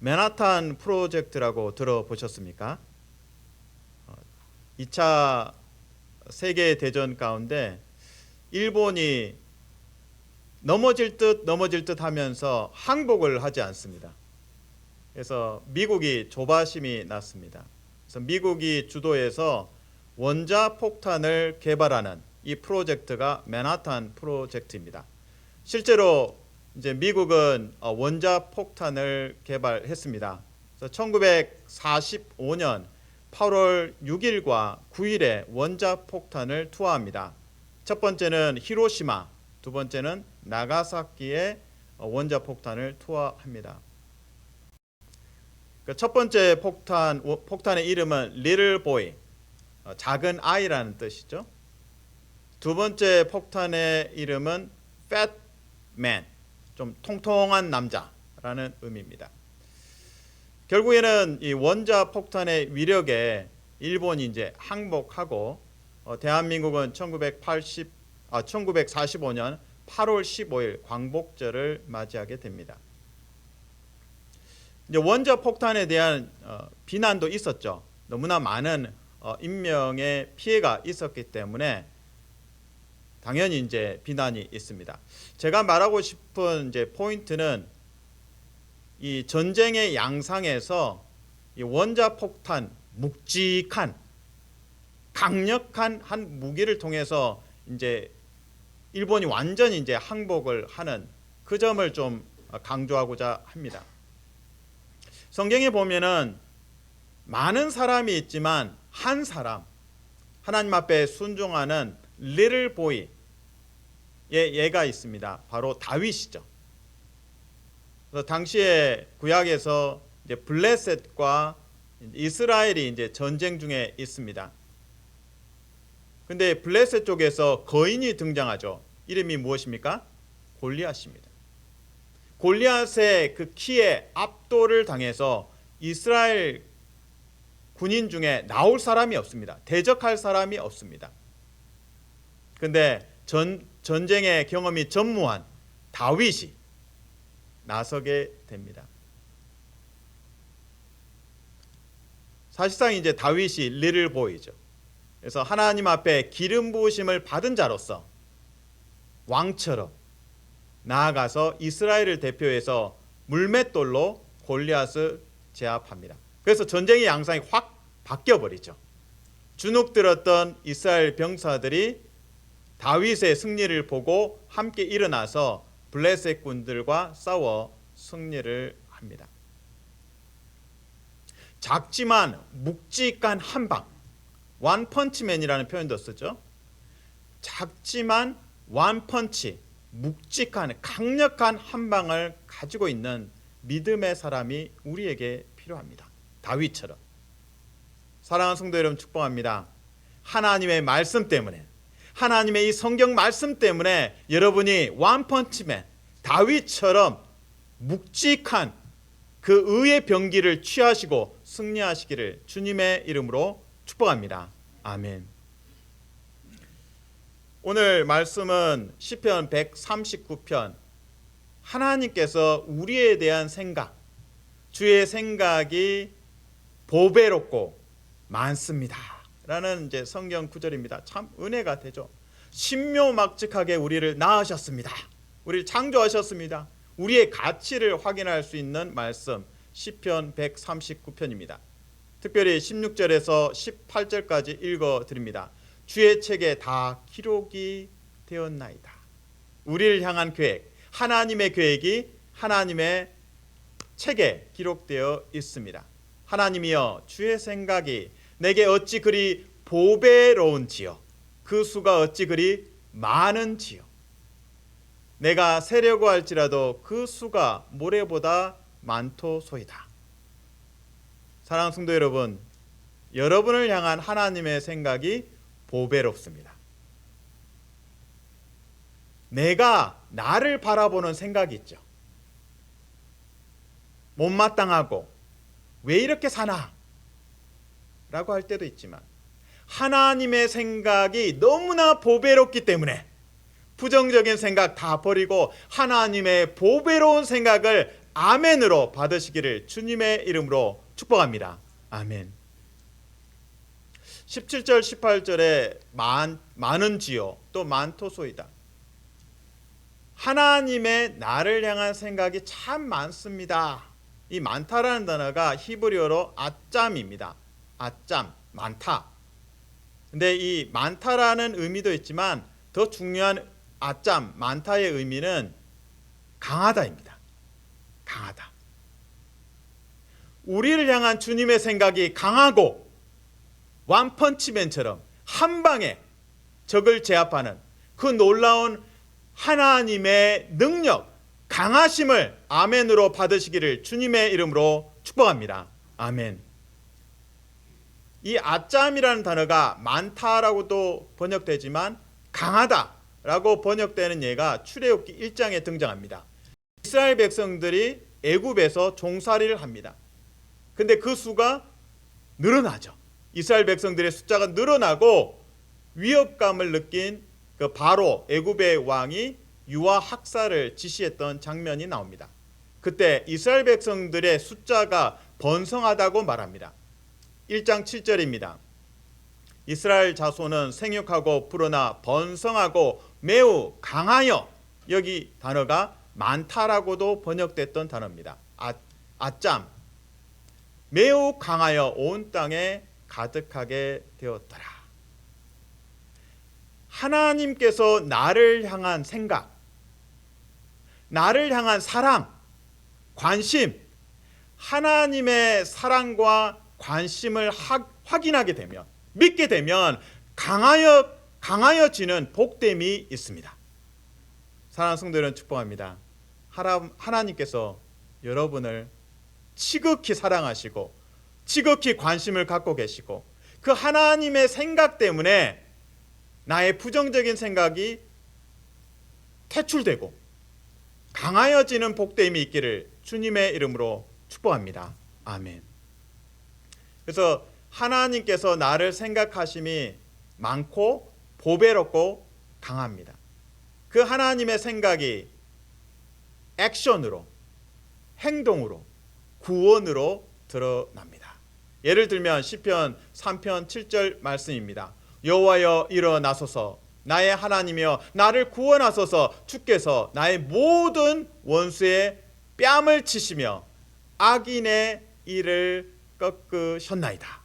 맨하탄 프로젝트라고 들어보셨습니까? 2차 세계 대전 가운데 일본이 넘어질 듯 넘어질 듯 하면서 항복을 하지 않습니다. 그래서 미국이 조바심이 났습니다. 그래서 미국이 주도해서 원자 폭탄을 개발하는 이 프로젝트가 맨하탄 프로젝트입니다. 실제로 이제 미국은 어, 원자 폭탄을 개발했습니다. 그래서 1945년 8월 6일과 9일에 원자 폭탄을 투하합니다. 첫 번째는 히로시마, 두 번째는 나가사키에 어, 원자 폭탄을 투하합니다. 그첫 번째 폭탄 워- 폭탄의 이름은 Little Boy, 어, 작은 아이라는 뜻이죠. 두 번째 폭탄의 이름은 Fat Man, 좀 통통한 남자라는 의미입니다. 결국에는 이 원자 폭탄의 위력에 일본이 이제 항복하고 어, 대한민국은 1980 아, 1945년 8월 15일 광복절을 맞이하게 됩니다. 이제 원자 폭탄에 대한 어, 비난도 있었죠. 너무나 많은 어, 인명의 피해가 있었기 때문에 당연히 이제 비난이 있습니다. 제가 말하고 싶은 이제 포인트는 이 전쟁의 양상에서 이 원자 폭탄 묵직한 강력한 한 무기를 통해서 이제 일본이 완전히 이제 항복을 하는 그 점을 좀 강조하고자 합니다. 성경에 보면은 많은 사람이 있지만 한 사람 하나님 앞에 순종하는 little boy 의 예가 있습니다. 바로 다윗이죠. 그래서 당시에 구약에서 이제 블레셋과 이스라엘이 이제 전쟁 중에 있습니다. 근데 블레셋 쪽에서 거인이 등장하죠. 이름이 무엇입니까? 골리앗입니다. 골리앗의 그 키에 압도를 당해서 이스라엘 군인 중에 나올 사람이 없습니다. 대적할 사람이 없습니다. 근데 전 전쟁의 경험이 전무한 다윗이 나서게 됩니다. 사실상 이제 다윗이 리를 보이죠. 그래서 하나님 앞에 기름 부으심을 받은 자로서 왕처럼 나아가서 이스라엘을 대표해서 물맷돌로 골리앗을 제압합니다. 그래서 전쟁의 양상이 확 바뀌어 버리죠. 주눅 들었던 이스라엘 병사들이 다윗의 승리를 보고 함께 일어나서 블레셋 군들과 싸워 승리를 합니다. 작지만 묵직한 한방, 원펀치맨이라는 표현도 쓰죠. 작지만 원펀치, 묵직한 강력한 한 방을 가지고 있는 믿음의 사람이 우리에게 필요합니다. 다윗처럼. 사랑하는 성도 여러분 축복합니다. 하나님의 말씀 때문에 하나님의 이 성경 말씀 때문에 여러분이 원펀치맨 다윗처럼 묵직한 그 의의 병기를 취하시고 승리하시기를 주님의 이름으로 축복합니다. 아멘. 오늘 말씀은 시편 139편 하나님께서 우리에 대한 생각 주의 생각이 보배롭고 많습니다. 라는 이제 성경 구절입니다. 참 은혜가 되죠. 신묘막측하게 우리를 낳으셨습니다. 우리를 창조하셨습니다. 우리의 가치를 확인할 수 있는 말씀 시편 139편입니다. 특별히 16절에서 18절까지 읽어 드립니다. 주의 책에 다 기록이 되었나이다. 우리를 향한 계획, 하나님의 계획이 하나님의 책에 기록되어 있습니다. 하나님이여 주의 생각이 내게 어찌 그리 보배로운지요 그 수가 어찌 그리 많은지요 내가 세려고 할지라도 그 수가 모래보다 많도소이다. 사랑하는 성도 여러분, 여러분을 향한 하나님의 생각이 보배롭습니다. 내가 나를 바라보는 생각이 있죠. 못마땅하고 왜 이렇게 사나? 라고 할 때도 있지만 하나님의 생각이 너무나 보배롭기 때문에 부정적인 생각 다 버리고 하나님의 보배로운 생각을 아멘으로 받으시기를 주님의 이름으로 축복합니다. 아멘. 17절 18절에 만 많은지요 또 많토소이다. 하나님의 나를 향한 생각이 참 많습니다. 이 많다라는 단어가 히브리어로 아짬입니다. 아짬 많다. 근데 이 많다라는 의미도 있지만 더 중요한 아짬 많다의 의미는 강하다입니다. 강하다. 우리를 향한 주님의 생각이 강하고 완펀치맨처럼 한 방에 적을 제압하는 그 놀라운 하나님의 능력, 강하심을 아멘으로 받으시기를 주님의 이름으로 축복합니다. 아멘. 이 아짬이라는 단어가 많다라고도 번역되지만 강하다라고 번역되는 예가 출애굽기 1장에 등장합니다. 이스라엘 백성들이 애굽에서 종살이를 합니다. 근데 그 수가 늘어나죠. 이스라엘 백성들의 숫자가 늘어나고 위협감을 느낀 그 바로 애굽의 왕이 유아 학살을 지시했던 장면이 나옵니다. 그때 이스라엘 백성들의 숫자가 번성하다고 말합니다. 1장 7절입니다. 이스라엘 자손은 생육하고 불어나 번성하고 매우 강하여 여기 단어가 많다라고도 번역됐던 단어입니다. 아, 아짬 매우 강하여 온 땅에 가득하게 되었더라. 하나님께서 나를 향한 생각, 나를 향한 사랑, 관심, 하나님의 사랑과 관심을 하, 확인하게 되면 믿게 되면 강하여 강하여지는 복됨이 있습니다. 사랑하는 성도 여러분 축복합니다. 하나, 하나님께서 여러분을 지극히 사랑하시고 지극히 관심을 갖고 계시고 그 하나님의 생각 때문에 나의 부정적인 생각이 퇴출되고 강하여지는 복됨이 있기를 주님의 이름으로 축복합니다. 아멘. 그래서 하나님께서 나를 생각하심이 많고 보배롭고 강합니다. 그 하나님의 생각이 액션으로 행동으로 구원으로 드러납니다. 예를 들면 시편 3편 7절 말씀입니다. 여호와여 일어나소서 나의 하나님이여 나를 구원하소서 주께서 나의 모든 원수의 뺨을 치시며 악인의 일을 꺾으셨나이다.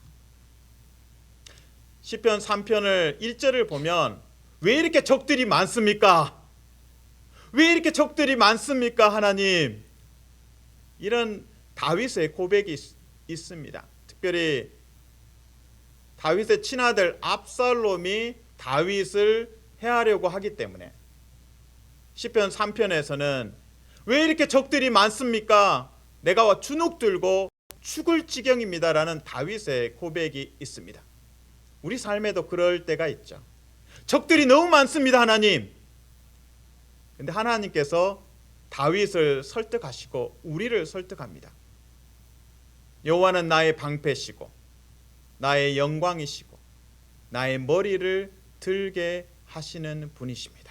시편 3편을 1절을 보면 왜 이렇게 적들이 많습니까? 왜 이렇게 적들이 많습니까, 하나님? 이런 다윗의 고백이 있, 있습니다. 특별히 다윗의 친아들 압살롬이 다윗을 해하려고 하기 때문에 시편 3편에서는 왜 이렇게 적들이 많습니까? 내가 주눅 들고 죽을 지경입니다라는 다윗의 고백이 있습니다. 우리 삶에도 그럴 때가 있죠. 적들이 너무 많습니다, 하나님. 근데 하나님께서 다윗을 설득하시고 우리를 설득합니다. 여호와는 나의 방패시고 나의 영광이시고 나의 머리를 들게 하시는 분이십니다.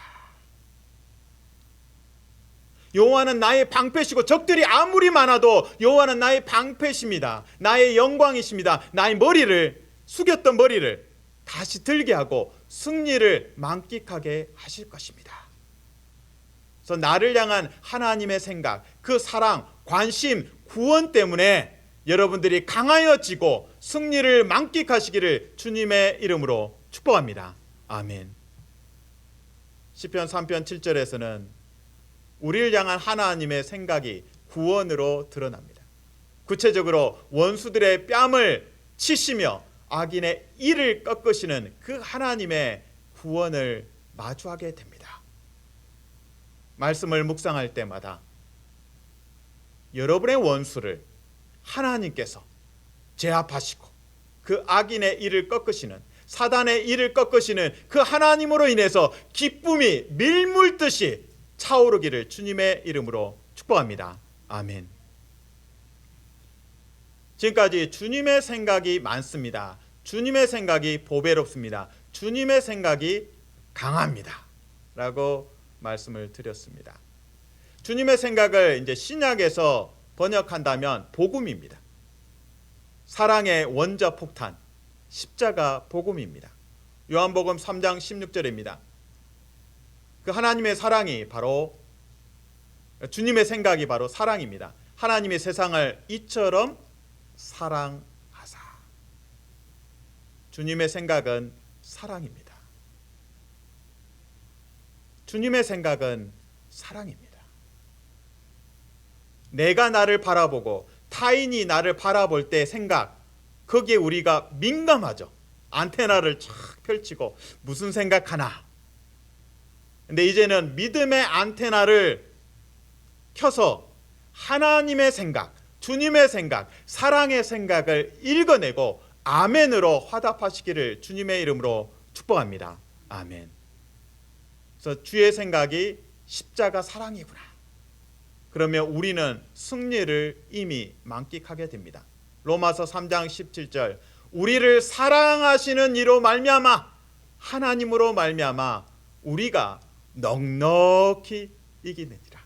여호와는 나의 방패시고 적들이 아무리 많아도 여호와는 나의 방패십니다. 나의 영광이십니다. 나의 머리를 숙였던 머리를 다시 들게 하고 승리를 만끽하게 하실 것입니다. 그래서 나를 향한 하나님의 생각, 그 사랑, 관심, 구원 때문에 여러분들이 강하여지고 승리를 만끽하시기를 주님의 이름으로 축복합니다. 아멘. 시편 3편 7절에서는 우리를 향한 하나님의 생각이 구원으로 드러납니다. 구체적으로 원수들의 뺨을 치시며 악인의 이를 꺾으시는 그 하나님의 구원을 마주하게 됩니다. 말씀을 묵상할 때마다 여러분의 원수를 하나님께서 제압하시고 그 악인의 이를 꺾으시는 사단의 이를 꺾으시는 그 하나님으로 인해서 기쁨이 밀물듯이 차오르기를 주님의 이름으로 축복합니다. 아멘. 지금까지 주님의 생각이 많습니다. 주님의 생각이 보배롭습니다. 주님의 생각이 강합니다. 라고 말씀을 드렸습니다. 주님의 생각을 이제 신약에서 번역한다면 복음입니다. 사랑의 원자 폭탄 십자가 복음입니다. 요한복음 3장 16절입니다. 그 하나님의 사랑이 바로 주님의 생각이 바로 사랑입니다. 하나님의 세상을 이처럼 사랑하사. 주님의 생각은 사랑입니다. 주님의 생각은 사랑입니다. 내가 나를 바라보고 타인이 나를 바라볼 때 생각, 거기에 우리가 민감하죠. 안테나를 쫙 펼치고 무슨 생각하나. 근데 이제는 믿음의 안테나를 켜서 하나님의 생각, 주님의 생각, 사랑의 생각을 읽어내고 아멘으로 화답하시기를 주님의 이름으로 축복합니다. 아멘. 그래서 주의 생각이 십자가 사랑이구나. 그러면 우리는 승리를 이미 만끽하게 됩니다. 로마서 3장 17절 우리를 사랑하시는 이로 말미암아 하나님으로 말미암아 우리가 넉넉히 이기느니라.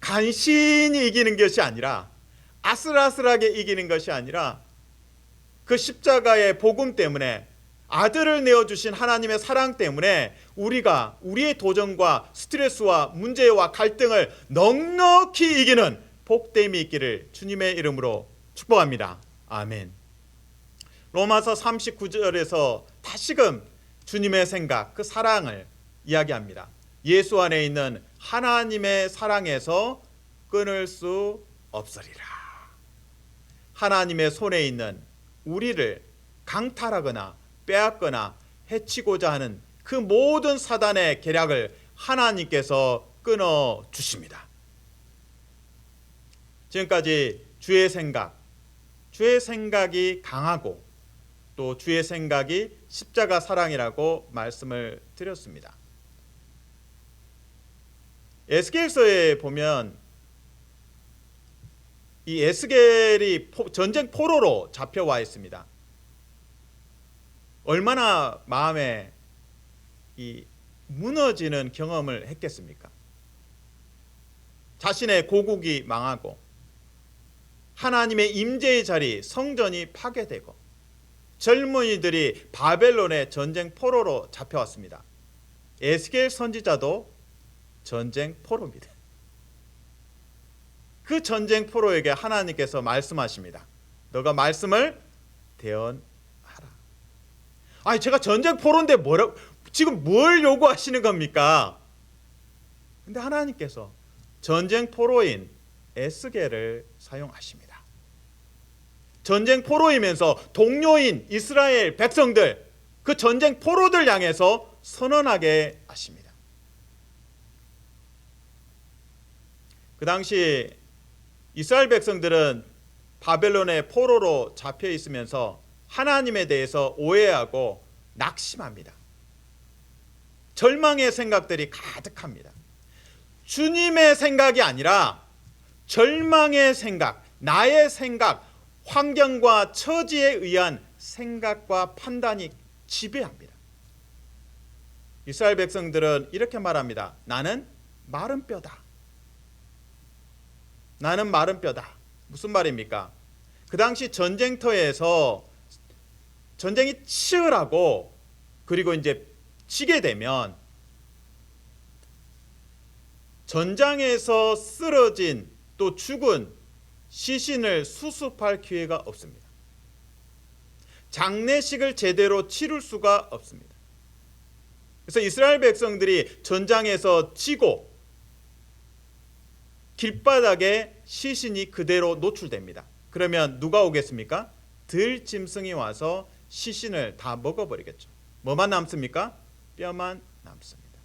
간신히 이기는 것이 아니라 아슬아슬하게 이기는 것이 아니라 그 십자가의 복음 때문에 아들을 내어 주신 하나님의 사랑 때문에 우리가 우리의 도전과 스트레스와 문제와 갈등을 넉넉히 이기는 복됨이 있기를 주님의 이름으로 축복합니다. 아멘. 로마서 39절에서 다시금 주님의 생각, 그 사랑을 이야기합니다. 예수 안에 있는 하나님의 사랑에서 끊을 수 없으리라. 하나님의 손에 있는 우리를 강탈하거나 빼앗거나 해치고자 하는 그 모든 사단의 계략을 하나님께서 끊어 주십니다. 지금까지 주의 생각, 주의 생각이 강하고 또 주의 생각이 십자가 사랑이라고 말씀을 드렸습니다. 에스겔서에 보면 이 에스겔이 전쟁 포로로 잡혀와 있습니다. 얼마나 마음에 이 무너지는 경험을 했겠습니까? 자신의 고국이 망하고 하나님의 임재의 자리 성전이 파괴되고 젊은이들이 바벨론의 전쟁 포로로 잡혀왔습니다. 에스겔 선지자도 전쟁 포로입니다. 그 전쟁 포로에게 하나님께서 말씀하십니다. 너가 말씀을 대언하라. 아니 제가 전쟁 포로인데 뭐라 지금 뭘 요구하시는 겁니까? 근데 하나님께서 전쟁 포로인 에스겔을 사용하십니다. 전쟁 포로이면서 동료인 이스라엘 백성들 그 전쟁 포로들 향해서 선언하게 하십니다. 그 당시 이스라엘 백성들은 바벨론의 포로로 잡혀 있으면서 하나님에 대해서 오해하고 낙심합니다. 절망의 생각들이 가득합니다. 주님의 생각이 아니라 절망의 생각, 나의 생각, 환경과 처지에 의한 생각과 판단이 지배합니다. 이스라엘 백성들은 이렇게 말합니다. 나는 마른 뼈다. 나는 마른 뼈다. 무슨 말입니까? 그 당시 전쟁터에서 전쟁이 치열하고 그리고 이제 치게 되면 전장에서 쓰러진 또 죽은 시신을 수습할 기회가 없습니다. 장례식을 제대로 치룰 수가 없습니다. 그래서 이스라엘 백성들이 전장에서 지고 길바닥에 시신이 그대로 노출됩니다. 그러면 누가 오겠습니까? 들짐승이 와서 시신을 다 먹어버리겠죠. 뭐만 남습니까? 뼈만 남습니다.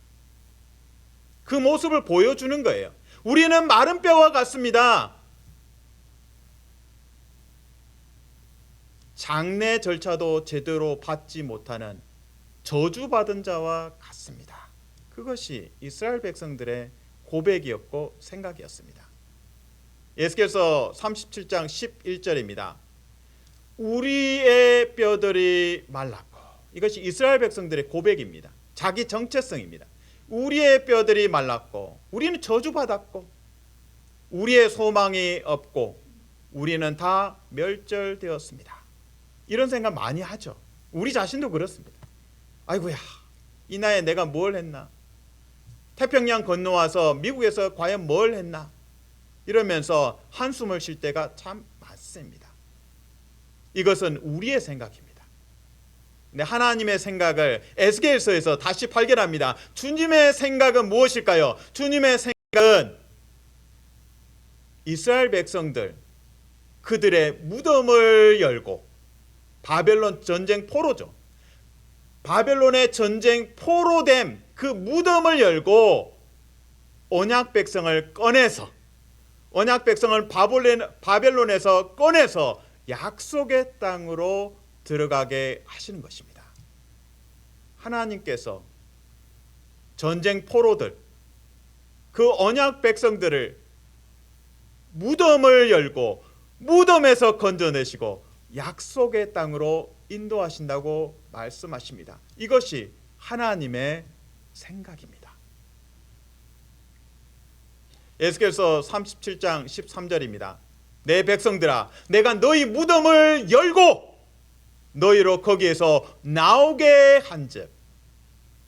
그 모습을 보여주는 거예요. 우리는 마른 뼈와 같습니다. 장례 절차도 제대로 받지 못하는 저주받은 자와 같습니다. 그것이 이스라엘 백성들의 고백이었고 생각이었습니다. 예스겔서 37장 11절입니다. 우리의 뼈들이 말랐고 이것이 이스라엘 백성들의 고백입니다. 자기 정체성입니다. 우리의 뼈들이 말랐고 우리는 저주받았고 우리의 소망이 없고 우리는 다 멸절되었습니다. 이런 생각 많이 하죠. 우리 자신도 그렇습니다. 아이고야, 이 나이에 내가 뭘 했나? 태평양 건너와서 미국에서 과연 뭘 했나? 이러면서 한숨을 쉴 때가 참 많습니다. 이것은 우리의 생각입니다. 근데 하나님의 생각을 에스겔서에서 다시 발견합니다. 주님의 생각은 무엇일까요? 주님의 생각은 이스라엘 백성들 그들의 무덤을 열고 바벨론 전쟁 포로죠. 바벨론의 전쟁 포로됨 그 무덤을 열고 언약 백성을 꺼내서 언약 백성을 바벨론, 바벨론에서 꺼내서 약속의 땅으로 들어가게 하시는 것입니다. 하나님께서 전쟁 포로들 그 언약 백성들을 무덤을 열고 무덤에서 건져내시고 약속의 땅으로 인도하신다고 말씀하십니다. 이것이 하나님의 생각입니다. 에스겔서 37장 13절입니다. 내 백성들아 내가 너희 무덤을 열고 너희로 거기에서 나오게 한즉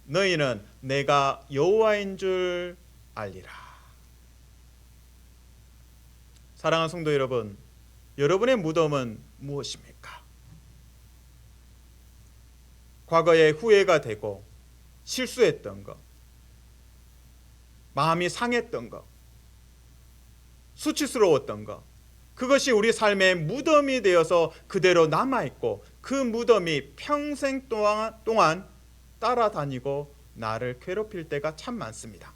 너희는 내가 여호와인 줄 알리라. 사랑하는 성도 여러분, 여러분의 무덤은 무엇입니까? 과거에 후회가 되고 실수했던 것, 마음이 상했던 것, 수치스러웠던 것, 그것이 우리 삶의 무덤이 되어서 그대로 남아있고 그 무덤이 평생 동안, 동안 따라다니고 나를 괴롭힐 때가 참 많습니다.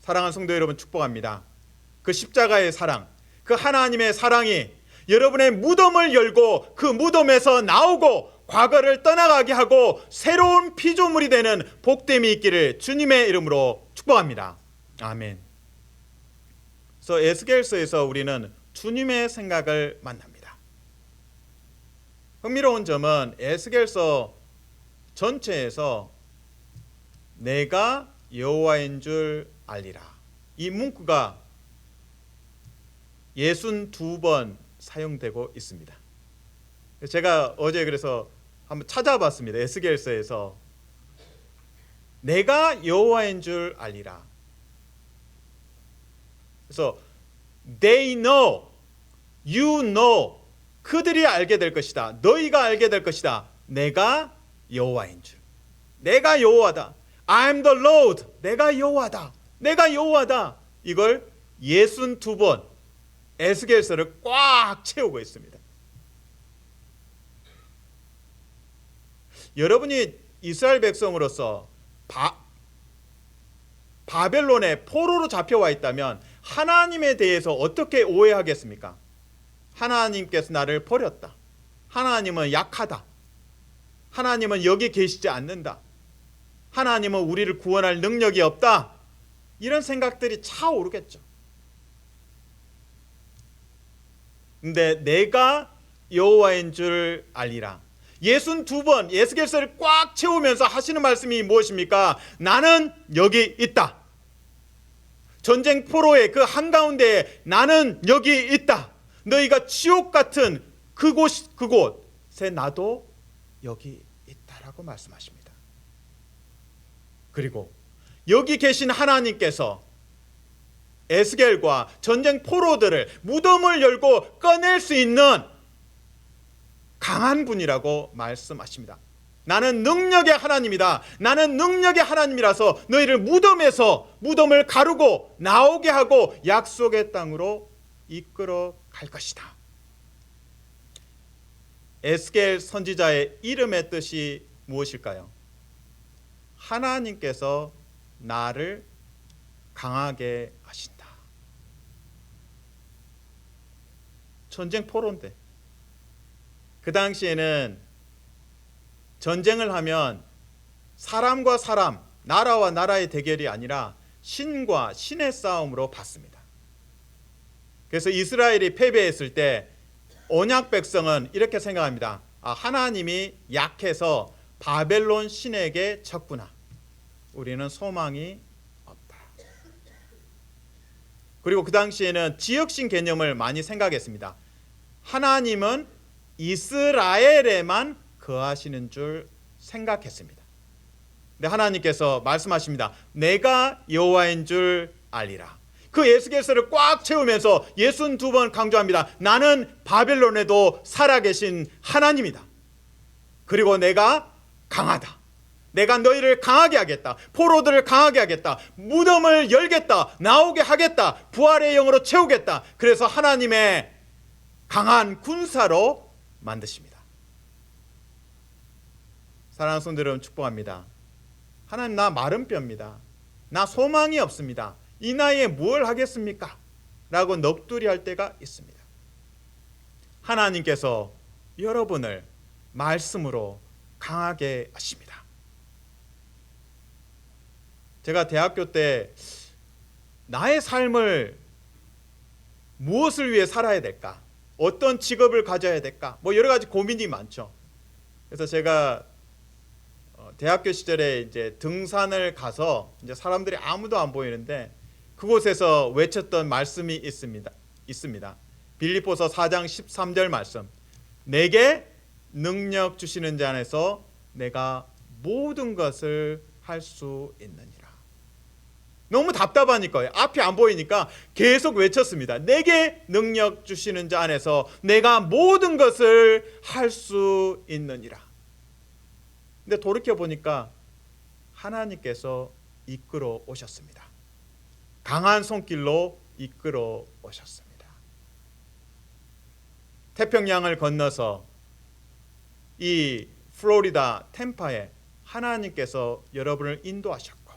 사랑하는 성도 여러분 축복합니다. 그 십자가의 사랑, 그 하나님의 사랑이 여러분의 무덤을 열고 그 무덤에서 나오고 과거를 떠나가게 하고 새로운 피조물이 되는 복됨이 있기를 주님의 이름으로 축복합니다. 아멘. 그래서 에스겔서에서 우리는 주님의 생각을 만납니다. 흥미로운 점은 에스겔서 전체에서 내가 여호와인 줄 알리라. 이 문구가 62번 사용되고 있습니다. 제가 어제 그래서 한번 찾아봤습니다. 에스겔서에서 내가 여호와인 줄 알리라. 그래서 they know, you know, 그들이 알게 될 것이다. 너희가 알게 될 것이다. 내가 여호와인 줄. 내가 여호와다. I'm the Lord. 내가 여호와다. 내가 여호와다. 이걸 62번 에스겔서를 꽉 채우고 있습니다. 여러분이 이스라엘 백성으로서 바, 바벨론의 포로로 잡혀와 있다면 하나님에 대해서 어떻게 오해하겠습니까? 하나님께서 나를 버렸다. 하나님은 약하다. 하나님은 여기 계시지 않는다. 하나님은 우리를 구원할 능력이 없다. 이런 생각들이 차오르겠죠. 근데 내가 여호와인 줄 알리라. 예순 두번 예스겔서를 꽉 채우면서 하시는 말씀이 무엇입니까? 나는 여기 있다. 전쟁 포로의 그 한가운데에 나는 여기 있다. 너희가 지옥 같은 그곳 그곳에 나도 여기 있다라고 말씀하십니다. 그리고 여기 계신 하나님께서 에스겔과 전쟁 포로들을 무덤을 열고 꺼낼 수 있는 강한 분이라고 말씀하십니다. 나는 능력의 하나님이다. 나는 능력의 하나님이라서 너희를 무덤에서 무덤을 가르고 나오게 하고 약속의 땅으로 이끌어 갈 것이다. 에스겔 선지자의 이름의 뜻이 무엇일까요? 하나님께서 나를 강하게 하신다. 전쟁 포로인데 그 당시에는 전쟁을 하면 사람과 사람, 나라와 나라의 대결이 아니라 신과 신의 싸움으로 봤습니다. 그래서 이스라엘이 패배했을 때 언약 백성은 이렇게 생각합니다. 아, 하나님이 약해서 바벨론 신에게 졌구나. 우리는 소망이 없다. 그리고 그 당시에는 지역신 개념을 많이 생각했습니다. 하나님은 이스라엘에만 거하시는 줄 생각했습니다. 근데 하나님께서 말씀하십니다. 내가 여호와인 줄 알리라. 그 예수께서를 꽉 채우면서 예순 두 번 강조합니다. 나는 바벨론에도 살아계신 하나님이다. 그리고 내가 강하다. 내가 너희를 강하게 하겠다. 포로들을 강하게 하겠다. 무덤을 열겠다. 나오게 하겠다. 부활의 영으로 채우겠다. 그래서 하나님의 강한 군사로 만드십니다. 사랑하는 성도 여러분 축복합니다. 하나님 나 마른 뼈입니다. 나 소망이 없습니다. 이 나이에 뭘 하겠습니까? 라고 넋두리 할 때가 있습니다. 하나님께서 여러분을 말씀으로 강하게 하십니다. 제가 대학교 때 나의 삶을 무엇을 위해 살아야 될까? 어떤 직업을 가져야 될까? 뭐 여러 가지 고민이 많죠. 그래서 제가 어, 대학교 시절에 이제 등산을 가서 이제 사람들이 아무도 안 보이는데 그곳에서 외쳤던 말씀이 있습니다. 있습니다. 빌립보서 4장 13절 말씀. 내게 능력 주시는 자 안에서 내가 모든 것을 할 수 있느니라. 너무 답답하니까요. 앞이 안 보이니까 계속 외쳤습니다. 내게 능력 주시는 자 안에서 내가 모든 것을 할 수 있느니라. 근데 돌이켜 보니까 하나님께서 이끌어 오셨습니다. 강한 손길로 이끌어 오셨습니다. 태평양을 건너서 이 플로리다 템파에 하나님께서 여러분을 인도하셨고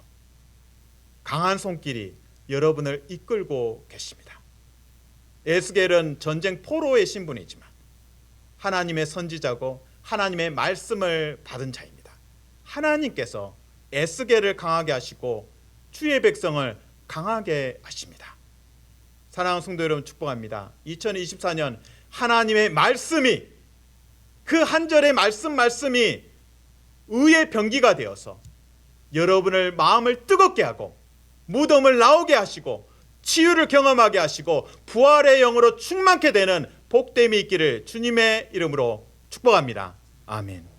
강한 손길이 여러분을 이끌고 계십니다. 에스겔은 전쟁 포로의 신분이지만 하나님의 선지자고 하나님의 말씀을 받은 자입니다. 하나님께서 에스겔을 강하게 하시고 주의 백성을 강하게 하십니다. 사랑하는 성도 여러분 축복합니다. 2024년 하나님의 말씀이 그 한 절의 말씀 말씀이 의의 병기가 되어서 여러분을 마음을 뜨겁게 하고 무덤을 나오게 하시고 치유를 경험하게 하시고 부활의 영으로 충만케 되는 복됨이 있기를 주님의 이름으로 축복합니다. 아멘.